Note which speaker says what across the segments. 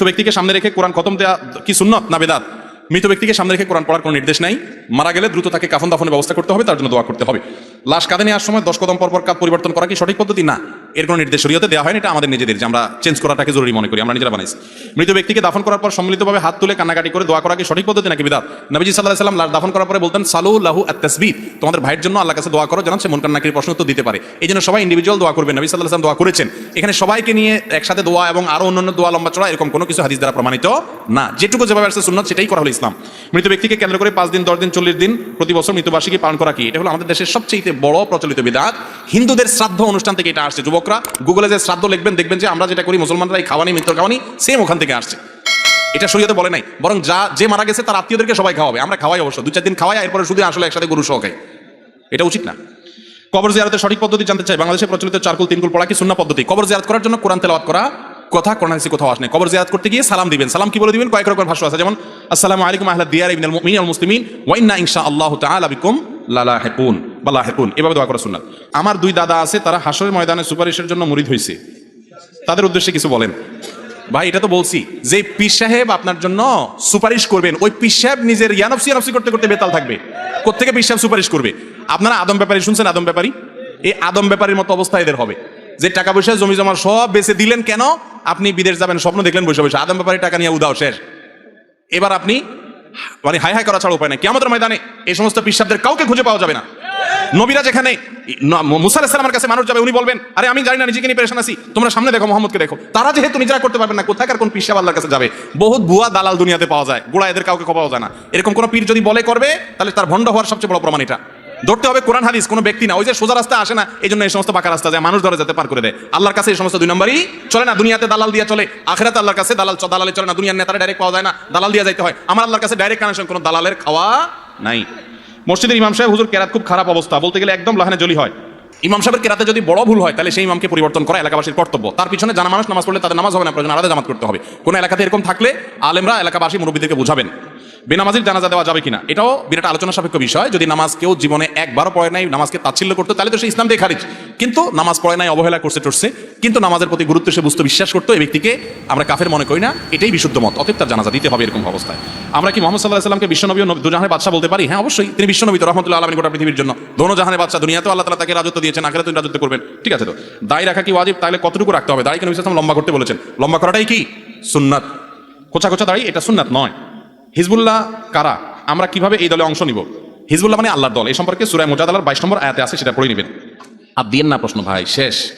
Speaker 1: মৃত ব্যক্তিকে সামনে রেখে কোরআন খতম দেওয়া কি সুন্নত না বেদাত? মৃত ব্যক্তিকে সামনে রেখে কোরআন পড়ার কোনো নির্দেশ নাই। মারা গেলে দ্রুত তাকে কাফন দাফনের ব্যবস্থা করতে হবে, তার জন্য দোয়া করতে হবে। লাশ কাঁধে নেওয়ার সময় দশ কদম পরপর পর কাঁধ পরিবর্তন করা কি সঠিক পদ্ধতি? না। এর কোনো নির্দেশ শরীয়তে দেওয়া হয়নি, এটা আমাদের নিজেদের যে আমরা চেঞ্জ করাটাকে জরুরি মনে করি, আমরা নিজেরা বানাইছি। মৃত ব্যক্তিকে দাফন করার পর সম্মিলিতভাবে হাত তুলে কান্নাকাটি করে দোয়া করা কি সঠিক পদ্ধতি নাকি বিদাত? নবীজি সাল্লাহ সাল্লাম দাফন করার পরে বলতেন, সালু লাহু আত্তাসবিদ তোমাদের ভাইয়ের জন্য আল্লাহ কাছে দোয়া করো যেন সে মন কান্নাকির প্রশ্ন উত্তর দিতে পারে। এই জন্য সবাই ইন্ডিভিজুয়াল দোয়া করবেন নবী সাল্লাহ সাল্লাম দোয়া করেছেন। এখানে সবাইকে নিয়ে একসাথে দোয়া এবং আরও অন্যান্য দোয়া লম্বা চড়া, এরকম কোনো কিছু হাদিস দ্বারা প্রমাণিত না। যেটুকু যেভাবে আসছে সুন্নত, সেটাই করা হলো ইসলাম। মৃত ব্যক্তিকে কেন্দ্র করে পাঁচ দিন, দশ দিন, চল্লিশ দিন প্রতি বছর মৃত্যুবার্ষিকী পালন করা কি? এটা হলো আমাদের দেশের সবচেয়ে বড় প্রচলিত বিধাত হিন্দুদের শ্রাদ্ধ অনুষ্ঠান থেকে এটা আসছে। যুবকরা গুগলে যে শ্রাদ্ধ লিখবেন, দেখবেন যে আমরা যেটা করি, মুসলমানরা এই খাওয়ানি মৃত্যুর খাওয়ানি সেম ওখান থেকে আসছে। এটা শরীয়তে বলে নাই। বরং যা, যে মারা গেছে তার আত্মীয়দেরকে সবাই খাওয়াবে। আমরা খাওয়াই অবশ্য। দু চার দিন খাওয়াই, এরপরে শুধু আসলে একসাথে গরু সহ খাই এটা উচিত না। কবর জিয়ারতের সঠিক পদ্ধতি জানতে চাই। বাংলাদেশে প্রচলিত চারকুল, তিনকুল পড়া কি শূন্য পদ্ধতি? কবর জিয়ারত করার জন্য কোরআন তেলাওয়াত করা কথা, কোরআন হাদিসে কোথাও আসে। কবর জিয়ারত করতে গিয়ে সালাম দিবেন। সালাম কি বলে দিবেন? কয়েক রকম ভাষা আছে। যেমন, আসসালামু আলাইকুম আহলা দিয়ার ইবনাল মুমিনিন ওয়াল মুসলিমিন ওয়া ইন্না ইনশাআল্লাহু তাআলা বিকুম লালাহিকুন। বা লাহিকুন, এভাবে দোয়া করা সুন্নাত। আমার দুই দাদা আছে, তারা হাসরের ময়দানে সুপারিশের জন্য মুরিদ হয়েছে তাদের উদ্দেশ্যে কিছু বলেন। ভাই, এটা তো বলছি, যে পীর সাহেব আপনার জন্য সুপারিশ করবেন, ওই পীর সাহেব নিজের ইয়ানফসি ইয়ানফসি করতে করতে বেতাল থাকবে। কোথেকে পীর সাহেব সুপারিশ করবে? আপনারা আদম ব্যাপারী, শুনছেন আদম ব্যাপারী? এই আদম ব্যাপারীর মতো অবস্থা এদের হবে। যে টাকা পয়সা, জমি জমা সব বেচে দিলেন কেন? আপনি বিদেশ যাবেন, স্বপ্ন দেখলেন, বসে বসে। আদম ব্যাপারী টাকা নিয়ে উদাও শেষ। এবার আপনি মানে হাই হাই করা ছাড়া উপায় নেই। কেমন ময়দানে এই সমস্ত পিসাবদের কাউকে খুঁজে পাওয়া যাবে না। নবীরা যেখানে মুসা আলাহিসাল্লামের কাছে মানুষ যাবে, উনি বলবেন, আরে, আমি জানি না, নিজেকে নিয়ে পেরেশান আছি। তোমরা সামনে দেখো, মোহাম্মদকে দেখো। তারা যেহেতু নিজেরা করতে পারবেন না, কোথাকার কোন পিসাব আল্লাহর কাছে যাবে? বহুত ভুয়া দালাল দুনিয়াতে পাওয়া যায়। গোড়া এদের কাউকে পাওয়া যায় না। এরকম কোন পীর যদি বলে করবে, তাহলে তার ভণ্ড হওয়ার সবচেয়ে বড় প্রমাণ এটা। ধরতে হবে কোরআন হাদিস, কোনো ব্যক্তি না। ওই যে সোজা রাস্তা আসে না এই জন্য এই সমস্ত পাকা রাস্তা যায়, মানুষ ধরে যেতে পার করে দেয়। আল্লাহর কাছে এই সমস্ত দুই নম্বরই চলে না, দুনিয়াতে দালাল দিয়ে চলে। আখেরাতে আল্লাহর কাছে দালাল দালালে চলে না, দুনিয়ার নেতারা ডাইরেক্ট পাওয়া যায় না, দালাল দিয়ে যাইতে হয়। আমার আল্লাহর কাছে ডাইরেক্ট কানেকশন কোনো দালালের খাওয়া নাই। মসজিদের ইমাম সাহেব, হুজুর, কেরাত খুব খারাপ অবস্থা। বলতে গেলে একদম লাহানে জলি হয়। ইমাম সাহেবের কেরাতে যদি বড় ভুল হয়, তাহলে সেই ইমামকে পরিবর্তন করা এলাকাবাসীর কর্তব্য। তার পিছনে জানা মানুষ নামাজ পড়লে তাদের নামাজ হবে না, প্রয়োজন আলাদা জামাত করতে হবে। কোনো এলাকাতে এরকম থাকলে আলেমরা এলাকাবাসী, মুরব্বীদেরকে বুঝাবেন। বেনামাজির জানাজা দেওয়া যাবে কিনা? এটাও বিরাট আলোচনা সাপেক্ষ বিষয়। যদি নামাজ কেউ জীবনে একবারও পড়ে নাই, নামাজকে তাচ্ছিল্য করতো, তাহলে তো সে ইসলাম দিয়ে খারিজ। কিন্তু নামাজ পড়ে নাই, অবহেলা করছে, টরছে। কিন্তু নামাজের প্রতি গুরুত্ব সে বুঝতে বিশ্বাস করতো এই ব্যক্তিকে আমরা কাফের মনে করি না। এটাই বিশুদ্ধ মত। অতএব তার জানাজা দিতে হবে এরকম অবস্থায়। আমরা কি মোহাম্মদ সাল্লাহ সাল্লামকে বিশ্বনবী দুজাহানের বাদশা বলতে পারি? হ্যাঁ অবশ্যই। তিনি বিশ্বনবী তো, রহমতুল্লাহ আলমী গোটা পৃথিবীর জন্য। দোনো জাহানের বাদশা দুনিয়াতে আল্লাহ তালা তাকে রাজত্ব দিয়েছেন আখেরাতে তিনি রাজত্ব করবেন। ঠিক আছে তো? দায় রাখা কি ওয়াজিব? তাহলে কতটুকু রাখতে হবে? দাড়ি কেন বিশ্বাস লম্বা করতে বলেছেন। লম্বা করাটাই কি? সুন্নাত। কোচা কোচা দাড়ি এটা সুন্নাত নয়। হিজবুল্লাহ কারা? আমরা কীভাবে এই দলে অংশ নিব? হিজবুল্লাহ মানে আল্লাহর দল। এই সম্পর্কে সুরায় মোজাদালার বাইশ নম্বর আয়াতে আছে, সেটা পড়ে নেবেন। আর দিয়েন না প্রশ্ন, ভাই, শেষ।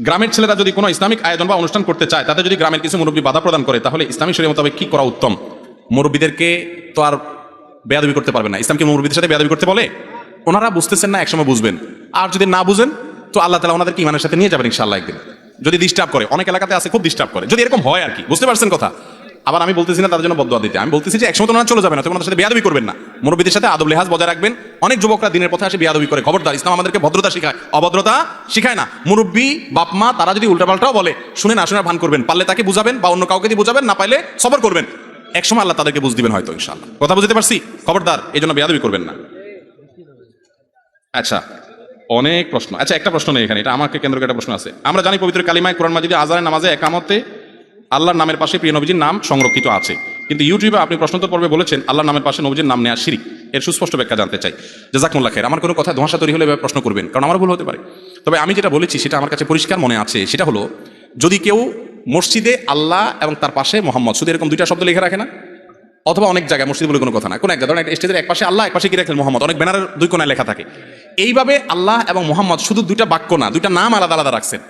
Speaker 1: গ্রামের ছেলেরা যদি কোনো ইসলামিক আয়োজন বা অনুষ্ঠান করতে চায়, তাতে যদি গ্রামের কিছু মুরব্বী বাধা প্রদান করে, তাহলে ইসলামিক শরীর মোতাবেক কি করা উত্তম? মুরব্বীদেরকে তো আর বেয়াদবি করতে পারবে না। ইসলামকে মুরব্বীদের সাথে বেয়াদবি করতে বলে? ওনারা বুঝতেছেন না, একসময় বুঝবেন। আর যদি না বুঝেন, তো আল্লাহ তালা ওনাদেরকে ইমানের সাথে নিয়ে যাবেন ইনশাআল্লাহ একদিন। যদি ডিস্টার্ব করে, অনেক এলাকাতে আছে, খুব ডিস্টার্ব করে। যদি এরকম হয় আর কি, বুঝতে পারছেন কথা? আবার আমি বলতেছি না তার জন্য বদয়া দিতে। আমি বলতেছি যে একসময় তো চলে যাবে না তখন সাথে বেয়াদবি করবেন না। মুরব্বীদের সাথে আদব লেহাজ বজায় রাখবেন। অনেক যুবকরা দিনের পথে আসে বেয়াদবি করে। খবরদার, ইসলাম আমাদেরকে ভদ্রতা শেখায়। অভদ্রতা শিখায় না। মুরব্বী বাপ মা তারা যদি উল্টাপাল্টাও বলে, শুনে না শুনে ভান করবেন। পারলে তাকে বুঝাবেন বা অন্য কাউকে দিয়ে বুঝাবেন, না পাইলে সবর করবেন। একসময় আল্লাহ তাদেরকে বুঝ দিবেন হয়তো, ইনশাআল্লাহ। কথা বুঝতে পারছি? খবরদার এই জন্য বেয়াদবি করবেন না। আচ্ছা অনেক প্রশ্ন। আচ্ছা একটা প্রশ্ন নেই এখানে। এটা আমাকে কেন্দ্র একটা প্রশ্ন আছে। আমরা জানি পবিত্র কালিমায় কোরআন মাজিদে আজারের নামাজে একামতে আল্লাহর নামের পাশে প্রিয় নবীজির নাম সংরক্ষিত আছে। কিন্তু ইউটিউবে আপনি প্রশ্নোত্তর পর্বে বলেছেন, আল্লাহর নামের পাশে নবীজির নাম নেওয়া শিরিক। এর সুস্পষ্ট ব্যাখ্যা জানতে চাই। জাজাকুল্লাহ খের আমার কোনো কথা ধোঁয়াশা তৈরি হলে প্রশ্ন করবেন, কারণ আমার ভুল হতে পারে। তবে আমি যেটা বলেছি, সেটা আমার কাছে পরিষ্কার মনে আছে, সেটা হলো, যদি কেউ মসজিদে আল্লাহ এবং তার পাশে মোহাম্মদ, শুধু এরকম দুইটা শব্দ লিখে রাখে না? অথবা অনেক জায়গায় মসজিদ বলে কোনো কথা না। কোনো এক ধরেন একটা স্টেজের এক পাশে আল্লাহ এক পাশে কি রাখলেন মোহাম্মদ? অনেক ব্যানারের দুই কোনায় লেখা থাকে। এইভাবে আল্লাহ এবং মোহাম্মদ শুধু দুইটা বাক্য না, দুইটা নাম আলাদা আলাদা রাখছেন।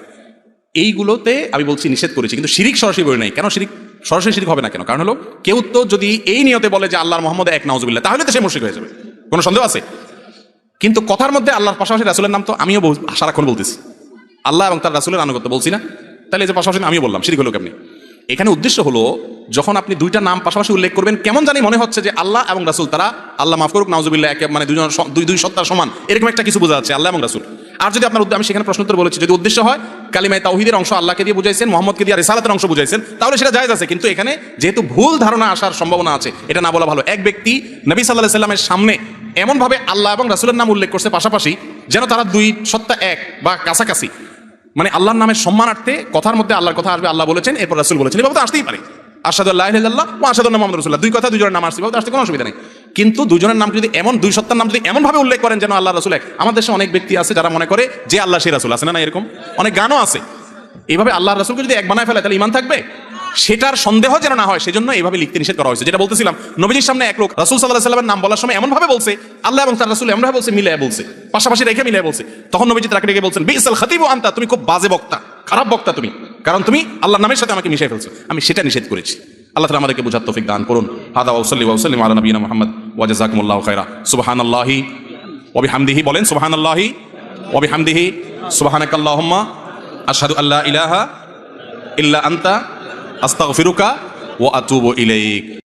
Speaker 1: এইগুলোতে আমি বলছি নিষেধ করেছি, কিন্তু শিরিক সরাসরি বলে নাই। কেন শিরিক? সরাসরি শিরিক হবে না কেন? কারণ হলো, কেউ তো যদি এই নিয়তে বলে যে আল্লাহর মোহাম্মদ এক, নাউজুবিল্লাহ, তাহলে তো সে মুশরিক হয়ে যাবে। কোনো সন্দেহ আছে? কিন্তু কথার মধ্যে আল্লাহর পাশাপাশি রাসুলের নাম তো আমিও সারাক্ষণ বলতেছি। আল্লাহ এবং তার রাসুলের আনুগত্য বলছি না। তাহলে যে পাশাপাশি আমিও বললাম, শিরিক হলো কেমনি? এখানে উদ্দেশ্য হলো, যখন আপনি দুইটা নাম পাশাপাশি উল্লেখ করবেন, কেমন জানি মনে হচ্ছে যে আল্লাহ এবং রাসুল, তারা আল্লাহ মাফ করুক, নাউজুবিল্লাহ, একে মানে দুজন দুই দুই সত্তার সমান, এরকম একটা কিছু বোঝা যাচ্ছে, আল্লাহ এবং রাসুল। আর যদি আপনার আমি সেখানে প্রশ্ন উত্তর বলেছি। যদি উদ্দেশ্য হয় কালিমায় তাওহিদের অংশ আল্লাহকে দিয়ে বুঝাইছেন মোহাম্মদকে দিয়ে রিসালাতের অংশ বুঝাইছেন তাহলে সেটা জায়েজ আছে। কিন্তু এখানে যেহেতু ভুল ধারণা আসার সম্ভাবনা আছে এটা না বলা ভালো। এক ব্যক্তি নবী সাল্লাহ সাল্লামের সামনে এমনভাবে আল্লাহ এবং রাসুলের নাম উল্লেখ করছে পাশাপাশি যেন তারা দুই সত্তা এক বা কাছাকাছি। মানে আল্লাহর নামের সম্মানার্থে কথার মধ্যে আল্লাহর কথা আসবে আল্লাহ বলেছেন এরপর রাসুল বলেছেন এভাবে তো আসতেই পারে। আসাদ আল্লাহ ইল্লাল্লাহ ও আসাদ মোহাম্মদ রসুল্লাহ দুই কথা দুজনের নাম আসছে বাবু, আসতে কোনো অসুবিধা নেই। কিন্তু দুজনের নাম যদি এমন, দুই সত্তার নাম যদি এমন ভাবে উল্লেখ করেন যেন আল্লাহ রসুল এক আমাদের দেশে অনেক ব্যক্তি আছে যারা মনে করে যে আল্লাহ সেই রাসুল আছে, না এরকম? অনেক গানও আছে। এইভাবে আল্লাহ রসুলকে যদি এক বানায় ফেলে তাহলে ইমান থাকবে? সেটার সন্দেহ যেন না হয়, সেজন্য এইভাবে লিখতে নিষেধ করা হয়েছে। যেটা বলতেছিলাম, নবীজির সামনে এক লোক রাসুল সাল্লাহ সাল্লামের নাম বলার সময় এমন ভাবে বলছে, আল্লাহ এবং তার রাসুল এমন ভাবে বলছে মিলে বলছে, পাশাপাশি রেখে মিলে বলছে। তখন নবীজি তাকে রেখে বলছেন, বিসাল খাতিব আনতা, তুমি খুব বাজে বক্তা, খারাপ বক্তা তুমি, কারণ তুমি আল্লাহর নামের সাথে আমাকে মিশিয়ে ফেলছো। আমি সেটা নিষেধ করেছি। আল্লাহ তালা আমাদেরকে বুঝার তৌফিক দান করুন। হাদা ওসল্লি ওসলিম আলা নবীনা মোহাম্মদ। ওয়াজাকুমুল্লাহ খাইরা সুবাহান আল্লাহি ওবি হামদিহি বলেন সুবাহান আল্লাহি ওবি হামদিহি সুবাহানাক আল্লাহুম্মা আশহাদু আল্লা ইলাহা ইল্লা আনতা, আস্তাগফিরুকা ওয়া আতুবু ইলাইক।